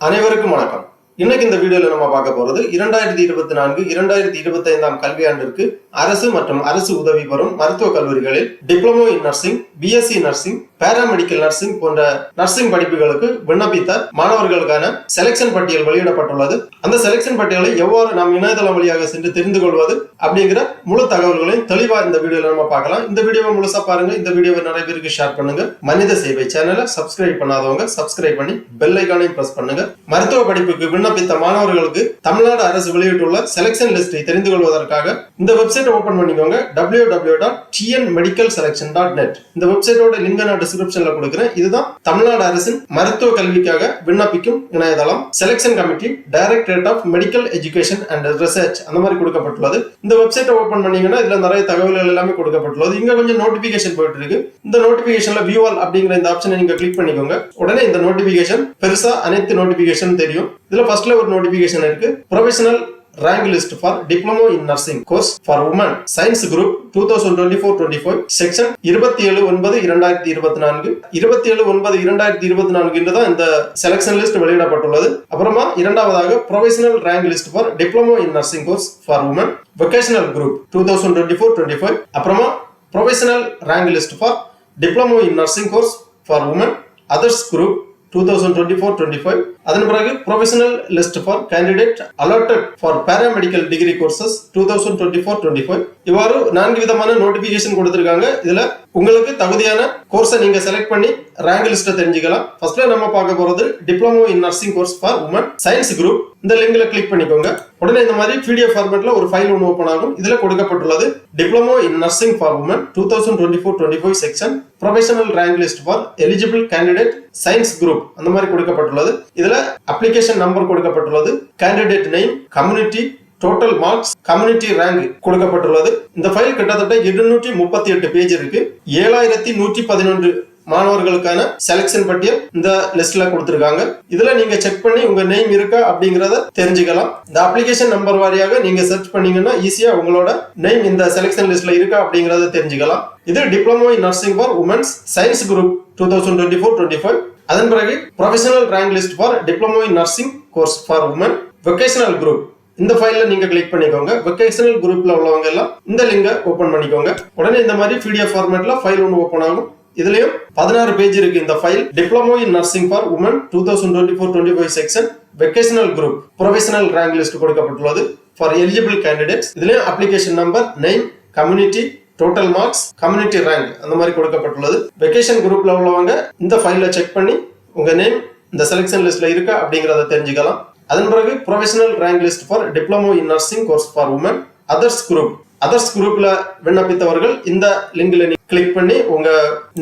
அனைவருக்கும் வணக்கம். இன்னைக்கு இந்த வீடியோல நம்ம பார்க்க போறது இரண்டாயிரத்தி இருபத்தி நான்கு இரண்டாயிரத்தி இருபத்தி ஐந்தாம் கல்வியாண்டிற்கு அரசு மற்றும் அரசு உதவி பெறும் மருத்துவக் கல்லூரிகளில் diploma in nursing BSc nursing paramedical nursing போன்ற நர்சிங் படிப்புகளுக்கு விண்ணப்பித்த மாணவர்களுக்கான செலெக்ஷன் பட்டியல் வெளியிடப்பட்டுள்ளது. அந்த செலெக்ஷன் பட்டியலை எவ்வாறு நாம் இணையதளம் வழியாக சென்று தெரிந்து கொள்வது அப்படிங்கிற முழு தகவல்களையும் தெளிவா இந்த வீடியோல நம்ம பார்க்கலாம். இந்த வீடியோவை முழுசா பாருங்க. இந்த வீடியோவை நிறைய பேருக்கு ஷேர் பண்ணுங்க. மனித சேவை சேனலை சப்ஸ்கிரைப் பண்ணாதவங்க சப்ஸ்கிரைப் பண்ணி பெல் ஐக்கானையும் பிரஸ் பண்ணுங்க. மருத்துவ படிப்புக்கு விண்ணப்பித்த மாணவர்களுக்கு தமிழ்நாடு அரசு வெளியிட்டுள்ள செலெக்ஷன் லிஸ்டை தெரிந்து கொள்வதற்காக இந்த வெப்சைட் ஓபன் பண்ணிக்கோங்க. W W dot TN medical selection dot net இந்த வெப்சைட்டோட லிங்க் நான் டிஸ்கிரிப்ஷன்ல கொடுக்குறேன். இதுதான் தமிழ்நாடு அரசின் மருத்துவ கல்விக்காக விண்ணப்பிக்கும் இணையதளம். Selection committee directorate of medical education and research அந்த மாதிரி கொடுக்கப்பட்டுள்ளது. இந்த வெப்சைட்டை ஓபன் பண்ணீங்கன்னா இதுல நிறைய தகவல்கள் எல்லாமே கொடுக்கப்பட்டுள்ளது. இங்க கொஞ்சம் நோட்டிபிகேஷன் போயிட்டு இருக்கு இந்த நோட்டிபிகேஷன்ல வியூ ஆல் அப்படிங்கிற இந்த ஆப்ஷனை நீங்க கிளிக் பண்ணிக்கோங்க. உடனே இந்த நோட்டிபிகேஷன் பெருசா அனைத்து நோட்டிபிகேஷன் தெரியும். இதுல ஃபர்ஸ்ட்ல ஒரு நோட்டிபிகேஷன் இருக்கு. Professional rank list for diploma in nursing course for women science group two thousand twenty four twenty five section இருபத்தி ஏழு ஒன்பது இரண்டாயிரத்தி இருபத்தி நான்கு. இருபத்தி ஏழு ஒன்பது இரண்டாயிரத்தி இருபத்தி நான்கு என்று தான் இந்த செலக்ஷன் லிஸ்ட் வெளியிடப்பட்டுள்ளது. அப்புறமா இரண்டாவதாக professional rank list for diploma in nursing course for women vocational group two thousand twenty four twenty five அப்புறமா professional rank list for diploma in nursing course for women others group two thousand twenty four twenty five அதன் பிறகு professional list for candidate allotted for paramedical degree courses two thousand twenty four twenty five இவ்வாறு நான்கு விதமான notification கொடுத்திருக்காங்க. இதுல உங்களுக்கு தகுதியான கோர்ஸை நீங்க செலக்ட் பண்ணி ரேங்க் லிஸ்ட்டை தெரிஞ்சுக்கலாம். ஃபர்ஸ்ட்ல நம்ம பார்க்க போறது diploma in nursing course for women science group இந்த லிங்க்ல கிளிக் பண்ணிக்கோங்க. உடனே இந்த மாதிரி பிடிஎஃப் ஃபார்மேட்ல ஒரு ஃபைல் ஒன்று ஓப்பன் ஆகும். இதுல கொடுக்கப்பட்டுள்ளது diploma in nursing for women two thousand twenty four twenty five section professional rank list for eligible candidate science group அந்த மாதிரி கொடுக்கப்பட்டுள்ளது. இதுல அப்ளிகேஷன் நம்பர் கொடுக்கப்பட்டுள்ளது candidate name community total marks community rank கொடுக்கப்பட்டுள்ளது. இந்த ஃபைல் கிட்டத்தட்ட இருநூற்றி முப்பத்தி எட்டு பேஜ் இருக்கு. ஏழாயிரத்தி நூற்றி பதினொன்று மாணவர்களுக்கான செலெக்ஷன் பட்டியல் இந்த லிஸ்ட்ல கொடுத்துருக்காங்க. இதுல நீங்க செக் பண்ணி உங்க நேம் இருக்கா அப்படிங்கறத தெரிஞ்சுக்கலாம். இந்த அப்ளிகேஷன் நம்பர் வாரியாக நீங்க சர்ச் பண்ணீங்கன்னா ஈஸியா உங்களோட நேம் இந்த செலெக்ஷன் லிஸ்ட்ல இருக்கா அப்படிங்கறத தெரிஞ்சுக்கலாம். இது diploma in nursing for women's science group two thousand twenty four twenty five அதன் பிறகு professional rank list for diploma in nursing course for women vocational group இந்த ஃபைல்ல நீங்க கிளிக் பண்ணிக்கோங்க. வொகேஷனல் குரூப்ல உள்ளவங்க எல்லாம் இந்த லிங்கை ஓபன் பண்ணிக்கோங்க. உடனே இந்த மாதிரி பிடிஎஃப் ஃபார்மேட்ல ஃபைல் ஒன்று ஓபன் ஆகும். இதுலயும் பதினாறு பேஜ் இருக்கு இந்த file diploma in nursing for women two thousand twenty four twenty five section vocational group professional rank list கொடுக்கப்பட்டுள்ளது ஃபார் எலிஜிபிள் கேண்டிடேட்ஸ் இதுலயும் application number name community total marks community rank அந்த மாதிரி கொடுக்கப்பட்டுள்ளது. வெக்கேஷன் குரூப்ல உள்ளவங்க இந்த ஃபைல செக் பண்ணி உங்க நேம் இந்த செலெக்ஷன் லிஸ்ட்ல இருக்கா அப்படிங்கறத தெரிஞ்சுக்கலாம். அதன் பிறகு professional rank list for diploma in nursing course for women others group others குரூப்ல விண்ணப்பித்தவர்கள் இந்த லிங்க்ல கிளிக் பண்ணி உங்க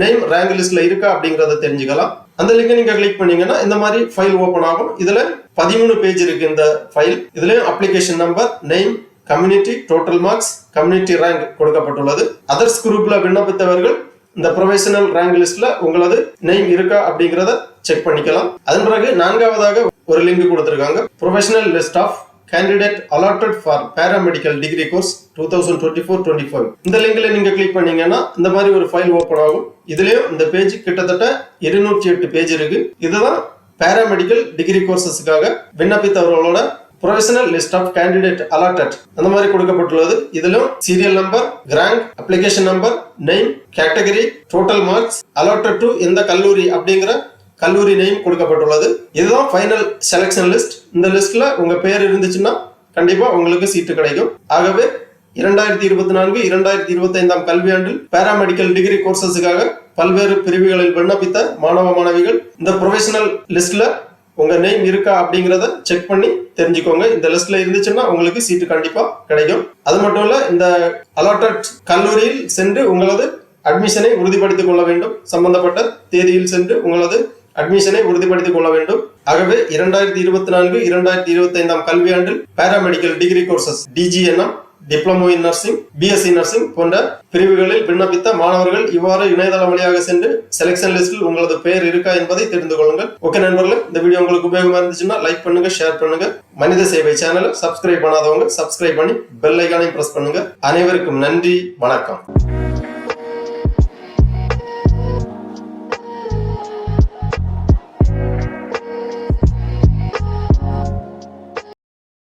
நேம் ரேங்க் லிஸ்ட்ல இருக்கா அப்படிங்கறத தெரிஞ்சுக்கலாம். அந்த லிங்க் நீங்க கிளிக் பண்ணீங்கன்னா இந்த மாதிரி ஃபைல் ஓபன் ஆகும். இதுல பதிமூணு பேஜ் இருக்கு இந்த ஃபைல் இதுலயும் application number name community total marks community rank கொடுக்கப்பட்டுள்ளது. அதர்ஸ் குரூப்ல விண்ணப்பித்தவர்கள் இந்த ப்ரொஃபஷனல் ரேங்க் லிஸ்ட்ல உங்களது நேம் இருக்கா அப்படிங்கறத செக் பண்ணிக்கலாம். அதன் பிறகு நான்காவதாக ஒரு லிங்க் கொடுத்திருக்காங்க. Professional list of candidate allotted for paramedical degree course two thousand twenty four twenty five இந்த லிங்க்ல நீங்க கிளிக் பண்ணீங்கன்னா இந்த மாதிரி ஒரு ஃபைல் ஓப்பன் ஆகும். இதுலயும் இந்த பேஜ் கிட்டத்தட்ட இருநூற்றி எட்டு பேஜ் இருக்கு. இதுதான் பேராமெடிக்கல் டிகிரி கோர்சஸுக்காக விண்ணப்பித்தவர்களோட professional list of candidate allotted அந்த மாதிரி கொடுக்கப்பட்டுள்ளது. இதிலும் serial number rank application number name category total marks allotted to எந்த கல்லூரி அப்படிங்கிற கல்லூரி நேம் கொடுக்கப்பட்டுள்ளது. இதுதான் ஃபைனல் செலெக்ஷன் லிஸ்ட் இந்த லிஸ்ட்ல உங்க பேர் இருந்துச்சுன்னா கண்டிப்பா உங்களுக்கு சீட்டு கிடைக்கும். ஆகவே இரண்டாயிரத்தி இருபத்தி நான்கு இரண்டாயிரத்தி இருபத்தி ஐந்தாம் கல்வியாண்டில் பேராமெடிக்கல் டிகிரி கோர்சஸுக்காக பல்வேறு பிரிவுகளில் விண்ணப்பித்த மாணவ மாணவிகள் இந்த ப்ரொஃபஷனல் லிஸ்ட்ல உங்க நேம் இருக்கா அப்படிங்கிறத செக் பண்ணி தெரிஞ்சுக்கோங்க. இந்த லிஸ்ட்ல இருந்துச்சுன்னா உங்களுக்கு சீட்டு கண்டிப்பா கிடைக்கும். அது மட்டும் இல்ல இந்த அலாட்டட் கல்லூரியில் சென்று உங்களது அட்மிஷனை உறுதிப்படுத்திக் கொள்ள வேண்டும். சம்பந்தப்பட்ட தேதியில் சென்று உங்களது அட்மிஷனை உறுதிப்படுத்திக் கொள்ள வேண்டும். ஆகவே இரண்டாயிரத்தி இருபத்தி நான்கு இரண்டாயிரத்தி இருபத்தி ஐந்தாம் கல்வியாண்டில் paramedical degree courses DGNM diploma in nursing BSc nursing போன்ற பிரிவுகளில் விண்ணப்பித்த மாணவர்கள் இவ்வாறு இணையதளம் வழியாக சென்று செலெக்ஷன் லிஸ்டில் உங்களது பெயர் இருக்கா என்பதை தெரிந்து கொள்ளுங்கள். ஓகே நண்பர்களே இந்த வீடியோ உங்களுக்கு உபயோகமா இருந்துச்சுன்னா லைக் பண்ணுங்க ஷேர் பண்ணுங்க. மனித சேவை சேனலை சப்ஸ்கிரைப் பண்ணாதவங்க சப்ஸ்கிரைப் பண்ணி பெல் ஐக்கானையும் பிரஸ் பண்ணுங்க. அனைவருக்கும் நன்றி வணக்கம்.